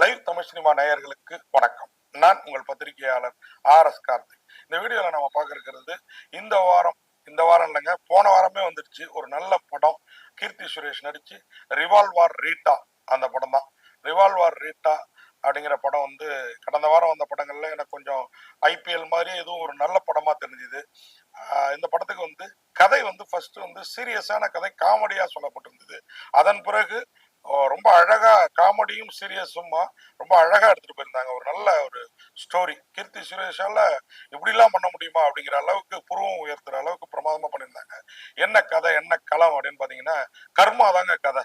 Live Tamil cinema நேயர்களுக்கு வணக்கம். நான் உங்கள் பத்திரிகையாளர் ஆர் எஸ் கார்த்திக். இந்த வீடியோவில் நம்ம பார்க்க இருக்கிறது இந்த வாரம் இந்த வாரம் இல்லைங்க போன வாரமே வந்துடுச்சு. ஒரு நல்ல படம். கீர்த்தி சுரேஷ் நடிச்சு ரிவால்வார் ரீட்டா அந்த படம் தான். ரிவால்வார் ரீட்டா அப்படிங்கிற படம் வந்து கடந்த வாரம் வந்த படங்கள்ல எனக்கு கொஞ்சம் ஐபிஎல் மாதிரி எதுவும் ஒரு நல்ல படமா தெரிஞ்சுது. இந்த படத்துக்கு வந்து கதை வந்து ஃபர்ஸ்ட் வந்து சீரியஸான கதை காமெடியா சொல்லப்பட்டிருந்தது. அதன் பிறகு ரொம்ப அழகா காமெடியும் சீரியஸுமா ரொம்ப அழகா எடுத்துட்டு போயிருந்தாங்க. ஒரு நல்ல ஒரு ஸ்டோரி. கீர்த்தி சுரேஷால இப்படிலாம் பண்ண முடியுமா அப்படிங்கிற அளவுக்கு புருவம் உயர்த்துற அளவுக்கு பிரமாதமா பண்ணியிருந்தாங்க. என்ன கதை என்ன களம் அப்படின்னு பாத்தீங்கன்னா கர்மா தாங்க கதை.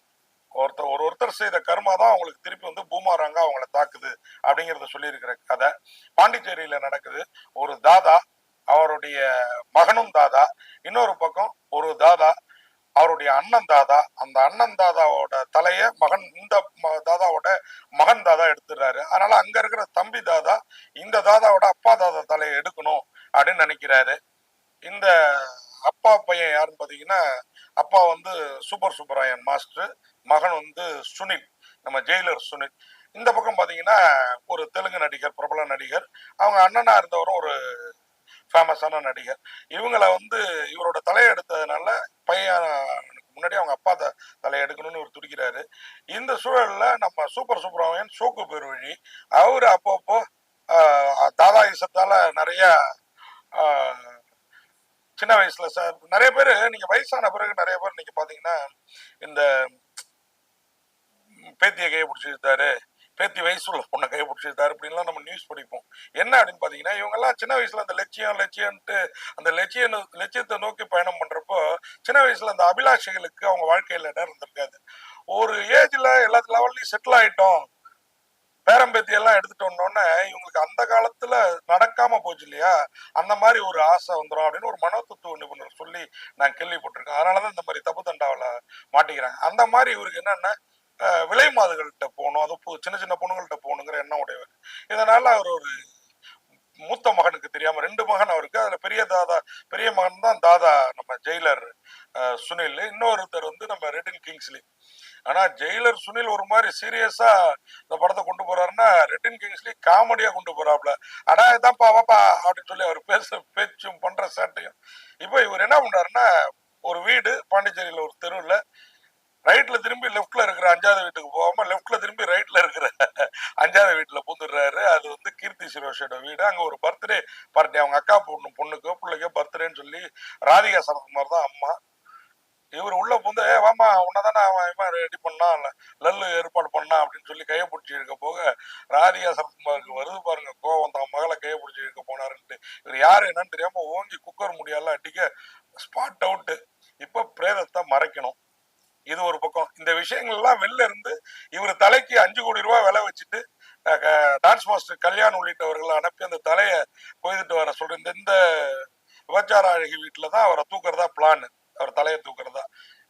ஒருத்தர் ஒரு ஒருத்தர் செய்த கர்மா தான் அவங்களுக்கு திருப்பி வந்து பூமாராங்க அவங்கள தாக்குது அப்படிங்கறத சொல்லியிருக்கிற கதை. பாண்டிச்சேரியில நடக்குது. ஒரு தாதா அவருடைய மகனும் தாதா. இன்னொரு பக்கம் ஒரு தாதா அவருடைய அண்ணன் தாதா அந்த அண்ணன் தாதாவோட தலைய மகன் இந்த ம- தாதாவோட மகன் தாதா எடுத்துடுறாரு. அதனால அங்க இருக்கிற தம்பி தாதா இந்த தாதாவோட அப்பா தாதா தலையை எடுக்கணும் அப்படின்னு நினைக்கிறாரு. இந்த அப்பா பையன் யாருன்னு பாத்தீங்கன்னா அப்பா வந்து சூப்பர் சுப்பராயன் மாஸ்டர் மகன் வந்து சுனில் நம்ம ஜெயிலர் சுனில். இந்த பக்கம் பாத்தீங்கன்னா ஒரு தெலுங்கு நடிகர் பிரபல நடிகர். அவங்க அண்ணனா இருந்தவரும் ஒரு ஃபேமஸான நடிகர். இவங்களை வந்து இவரோட தலையை எடுத்ததுனால பையனுக்கு முன்னாடி அவங்க அப்பா த- தலையை எடுக்கணும்னு ஒரு துடிக்கிறாரு. இந்த சூழல்ல நம்ம சூப்பர் சூப்பராயன் சோக்கு பெருவழி. அவரு அப்பப்போ தாதா இசத்தால நிறைய சின்ன வயசுல சார் நிறைய பேர் நீங்க வயசான பிறகு நிறைய பேர் நீங்க பாத்தீங்கன்னா இந்த பேத்திய பேத்தியை கையை பிடிச்சிருந்தாரு பேத்தி வயசுள்ள பொண்ணை கை பிடிச்சிருந்தாரு அப்படின்லாம் நம்ம நியூஸ் படிப்போம். என்ன அப்படின்னு பார்த்தீங்கன்னா இவங்கெல்லாம் சின்ன வயசுல அந்த லட்சியம் லட்சியம்ட்டு அந்த லட்சிய லட்சியத்தை நோக்கி பயணம் பண்றப்போ சின்ன வயசுல அந்த அபிலாஷைகளுக்கு அவங்க வாழ்க்கையில இடம் இருந்திருக்காது. ஒரு ஏஜ்ல எல்லா லெவல்லையும் செட்டில் ஆயிட்டோம். பேரம்பேத்தி எல்லாம் எடுத்துட்டு வந்தோடனே இவங்களுக்கு அந்த காலத்துல நடக்காம போச்சு இல்லையா? அந்த மாதிரி ஒரு ஆசை வந்துடும் அப்படின்னு ஒரு மனோத்துவ நிபுணர் சொல்லி நான் கேள்விப்பட்டிருக்கேன். அதனாலதான் இந்த மாதிரி தப்பு தண்டாவில் மாட்டிக்கிறாங்க. அந்த மாதிரி இவருக்கு என்னன்னா விலை மாதுகள்கிட்ட போகணும். அதுவும் சின்ன சின்ன பொண்ணுங்கள்கிட்ட போகணுங்கிற எண்ணம் உடையவர். இதனால அவர் ஒரு மூத்த மகனுக்கு தெரியாம ரெண்டு மகன் அவருக்கு. அதுல பெரிய தாதா பெரிய மகன் தான் தாதா நம்ம ஜெயிலர் சுனில். இன்னொருத்தர் வந்து நம்ம ரெட்டின் கிங்ஸ்லி. ஆனா ஜெயிலர் சுனில் ஒரு மாதிரி சீரியஸா இந்த படத்தை கொண்டு போறாருன்னா ரெட்டின் கிங்ஸ்லி காமெடியா கொண்டு போறாப்ல. அடா இதான்ப்பா வாப்பா அப்படின்னு சொல்லி அவர் பேச பேச்சும் பண்ற சேட்டையும். இப்போ இவர் என்ன பண்றாருன்னா ஒரு வீடு பாண்டிச்சேரியில ஒரு தெருவில் ரைட்ல திரும்பி லெஃப்ட்ல இருக்கிற அஞ்சாவது வீட்டுக்கு போகாம லெஃப்ட்ல திரும்பி ரைட்ல இருக்கிற அஞ்சாவது வீட்டுல பூந்துடுறாரு. அது வந்து கீர்த்தி சுரேஷோட வீடு. அங்க ஒரு பர்த்டே பார்ட்டி அவங்க அக்கா பொண்ணு பொண்ணுக்கோ பிள்ளைக்கோ பர்த்டேன்னு சொல்லி ராதிகா சரத்குமார் தான் அம்மா. இவர் உள்ள புந்த ஏ வாமா உன்னதானே அவன் இவன் ரெடி பண்ணான். லல்லு ஏற்பாடு பண்ணான் அப்படின்னு சொல்லி கையை பிடிச்சி இருக்க போக ராதிகா சரத்குமாருக்கு வருது பாருங்க கோவம். தான் மகளை கையை பிடிச்சி இருக்க போனாருன்ட்டு. இவர் யாரு என்னன்னு தெரியாம ஓங்கி குக்கர் முடியால அடிக்க ஸ்பாட் அவுட் இப்ப பிரேதத்தை மறைக்கணும் இது ஒரு பக்கம் இந்த விஷயங்கள்லாம் வெளில இருந்து இவர் தலைக்கு அஞ்சு கோடி ரூபாய் விலை வச்சுட்டு டான்ஸ் மாஸ்டர் கல்யாண் உள்ளிட்டவர்களை அனுப்பி அந்த தலையை கொய்துட்டு வர சொல்ற இந்த இந்த விபச்சார அழகி வீட்டில் தான் அவரை தூக்குறதா பிளான் அவர் தலையை தூக்குறதா.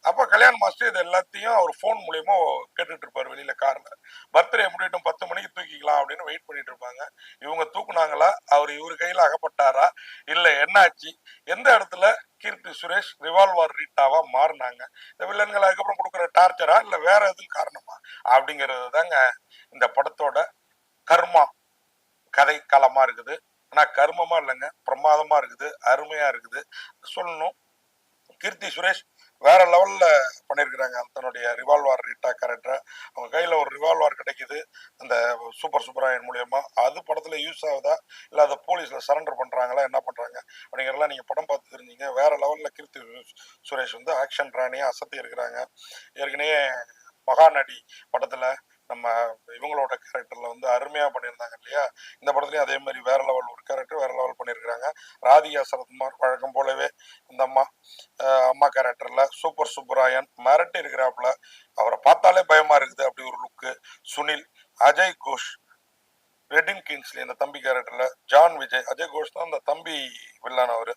அப்போ கல்யாண் மாஸ்டர் இது எல்லாத்தையும் அவர் ஃபோன் மூலியமா கேட்டுட்டு இருப்பார் வெளியில கார்ல பர்த்டே முடியட்டும் பத்து மணிக்கு தூக்கிக்கலாம் அப்படின்னு வெயிட் பண்ணிட்டு இருப்பாங்க. இவங்க தூக்குனாங்களா? அவர் இவர் கையில அகப்பட்டாரா? இல்லை என்னாச்சு? எந்த இடத்துல கீர்த்தி சுரேஷ் ரிவால்வர் ரீட்டாவா மாறினாங்க. இந்த வில்லன்கள் அதுக்கப்புறம் கொடுக்குற டார்ச்சரா இல்ல வேற எதுவும் காரணமா? அப்படிங்கிறது தாங்க இந்த படத்தோட கர்மா. கதை காலமா இருக்குது. ஆனா கர்மமா இல்லைங்க. பிரமாதமா இருக்குது. அருமையா இருக்குது. சொல்லணும். கீர்த்தி சுரேஷ் வேற லெவல்ல பண்ணியிருக்கிறாங்க தன்னுடைய ரிவால்வார் ரீட்டா கேரக்டரை அவங்க கையில ஒரு ரிவால்வார் கிடைக்குது. அந்த சூப்பர் சூப்பராயன் மூலியமா. அது படத்துல யூஸ் ஆகுதா? இல்ல அதை போலீஸ்ல சரண்டர் பண்றாங்களா? என்ன பண்றாங்க? அப்படிங்கறதெல்லாம் நீங்க படம் பார்த்து தெரிஞ்சீங்க. வேற லெவல்ல கீர்த்தி சுரேஷ் வந்து ஆக்ஷன் ராணியா அசத்தி இருக்கிறாங்க. ஏற்கனவே மகாநடி படத்துல நம்ம இவங்களோட கேரக்டர்ல வந்து அருமையா பண்ணியிருந்தாங்க இல்லையா? இந்த படத்துலயும் அதே மாதிரி வேற லெவல் ஒரு கேரக்டர் வேற லெவல் பண்ணியிருக்கிறாங்க. ராதிகா சரத்குமார் வழக்கம் போலவே இந்த அம்மா அம்மா கேரக்டர்ல சூப்பர் சுப்பராயன் மிரட்டி இருக்கிறாப்புல. அவரை பார்த்தாலே பயமா இருக்குது அப்படி ஒரு லுக்கு சுனில் அஜய் கோஷ் ரெட்டின் கிங்ஸ்லி இந்த தம்பி கேரக்டர்ல ஜான் விஜய். அஜய் கோஷ் தான் அந்த தம்பி வில்லான் அவரு.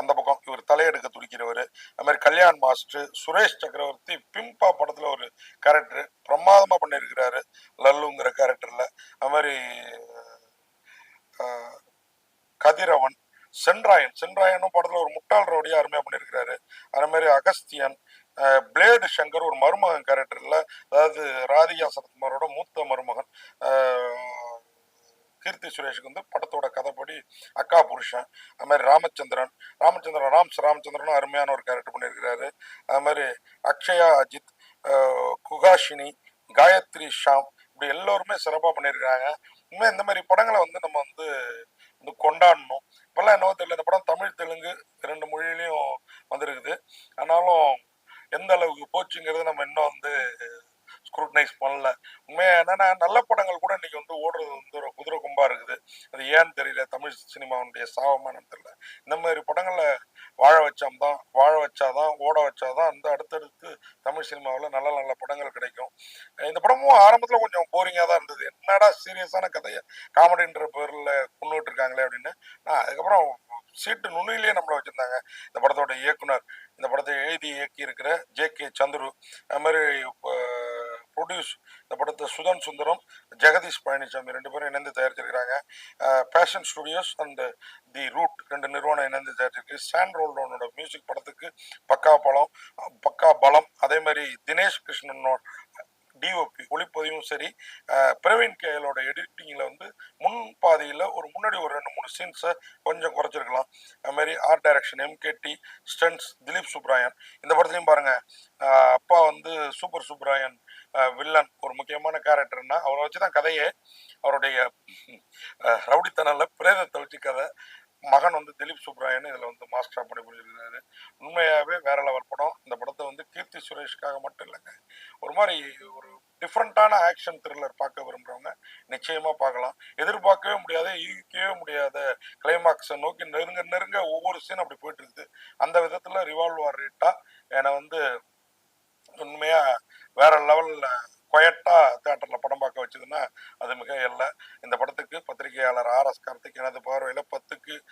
அந்த பக்கம் இவர் தலையெடுக்க துடிக்கிறவர். அது மாதிரி கல்யாண் மாஸ்டர் சுரேஷ் சக்கரவர்த்தி பிம்பா படத்துல ஒரு கேரக்டர் பிரமாதமா பண்ணியிருக்கிறாரு லல்லுங்கிற கேரக்டர்ல அது மாதிரி கதிரவன் சென்ராயன் சென்ராயனும் படத்துல ஒரு முட்டாள் ரோடியா அருமையா பண்ணியிருக்கிறாரு. அதே மாதிரி அகஸ்தியன் பிளேடு சங்கர் ஒரு மருமகன் கேரக்டர்ல அதாவது ராதிகா சரத்குமாரோட மூத்த மருமகன். கீர்த்தி சுரேஷுக்கு வந்து படத்தோட கதைப்படி அக்கா புருஷன் அது மாதிரி ராமச்சந்திரன் ராமச்சந்திரன் ராம்ஸ் ராமச்சந்திரனும் அருமையான ஒரு கேரக்டர் பண்ணியிருக்கிறாரு. அது மாதிரி அக்ஷயா அஜித் குகாஷினி காயத்ரி ஷாம் இப்படி எல்லோருமே சிறப்பாக பண்ணியிருக்காங்க உண்மையாக இந்த மாதிரி படங்களை வந்து நம்ம வந்து வந்து கொண்டாடணும். இப்போல்லாம் என்னவோ தெரியல இந்த படம் தமிழ் தெலுங்கு ரெண்டு மொழியிலையும் வந்திருக்குது. ஆனாலும் எந்த அளவுக்கு போச்சுங்கிறது நம்ம இன்னும் வந்து ஸ்க்ரூட்டனைஸ் பண்ணல. உண்மையா என்னன்னா நல்ல படங்கள் கூட இன்னைக்கு வந்து ஓடுறது வந்து ஒரு குதிரை கும்பா இருக்குது. அது ஏன்னு தெரியல தமிழ் சினிமாவுடைய சாவமானு தெரியல. இந்த மாதிரி படங்களை வாழ வச்சாம்தான் வாழ வச்சாதான் ஓட வச்சாதான் அந்த அடுத்தடுத்து தமிழ் சினிமாவில் நல்ல நல்ல படங்கள் கிடைக்கும். இந்த படமும் ஆரம்பத்தில் கொஞ்சம் போரிங்காக தான் இருந்தது. என்னடா சீரியஸான கதையை? காமெடின்ற பேரில் கொண்டுகிட்டு இருக்காங்களே அப்படின்னு. நான் அதுக்கப்புறம் சீட்டு நுண்ணிலேயே நம்மளை வச்சுருந்தாங்க. இந்த படத்தோட இயக்குனர் இந்த படத்தை எழுதி இயக்கி இருக்கிற ஜே கே சந்துரு. அது மாதிரி ப்ரொடியூஸ் இந்த படத்தை சுதன் சுந்தரம் ஜெகதீஷ் பழனிசாமி ரெண்டு பேரும் இணைந்து தயாரிச்சிருக்கிறாங்க. Passion studios and the route ரெண்டு நிறுவனம் இணைந்து தயாரிச்சிருக்கு. சாண்ட் ரோல்டோனோட மியூசிக் படத்துக்கு பக்கா பலம் பக்கா பலம். அதே மாதிரி தினேஷ் கிருஷ்ணனோட டிஓபி ஒளிப்பதிவும் சரி. பிரவீன் கேஎலோட எடிட்டிங்கில் வந்து முன் பாதியில் ஒரு முன்னாடி ஒரு ரெண்டு மூணு சீன்ஸை கொஞ்சம் குறைச்சிருக்கலாம். அதுமாரி art direction MKD stunts Dilip Subbarayan இந்த படத்துலையும் பாருங்கள் அப்பா வந்து சூப்பர் சுப்ராயன் வில்லன் ஒரு முக்கியமான கேரக்டர்னா அவரை வச்சு தான் கதையே. அவருடைய ரவுடித்தனில் பிரேதத்தை வச்சு கதை. மகன் வந்து திலீப் சுப்ராயன் இதில் வந்து மாஸ்டராக பண்ணி புரிஞ்சிருக்காரு உண்மையாகவே வேற லெவல் படம். இந்த படத்தை வந்து கீர்த்தி சுரேஷ்காக மட்டும் இல்லைங்க. ஒரு மாதிரி ஒரு டிஃப்ரெண்ட்டான ஆக்ஷன் த்ரில்லர் பார்க்க விரும்புகிறவங்க நிச்சயமாக பார்க்கலாம். எதிர்பார்க்கவே முடியாத யூகிக்கவே முடியாத கிளைமாக்ஸை நோக்கி நெருங்க நெருங்க ஒவ்வொரு சீன் அப்படி போயிட்டு இருக்குது. அந்த விதத்தில் ரிவால்வ் ரேட்டாக என்னை வந்து உண்மையாக வேற லெவலில் கொயட்டா தேட்டரில் படம் பார்க்க வச்சதுன்னா அது மிக இல்லை. இந்த படத்துக்கு பத்திரிகையாளர் ஆர் எஸ் கார்த்திக் எனது பார்வையில் பத்துக்கு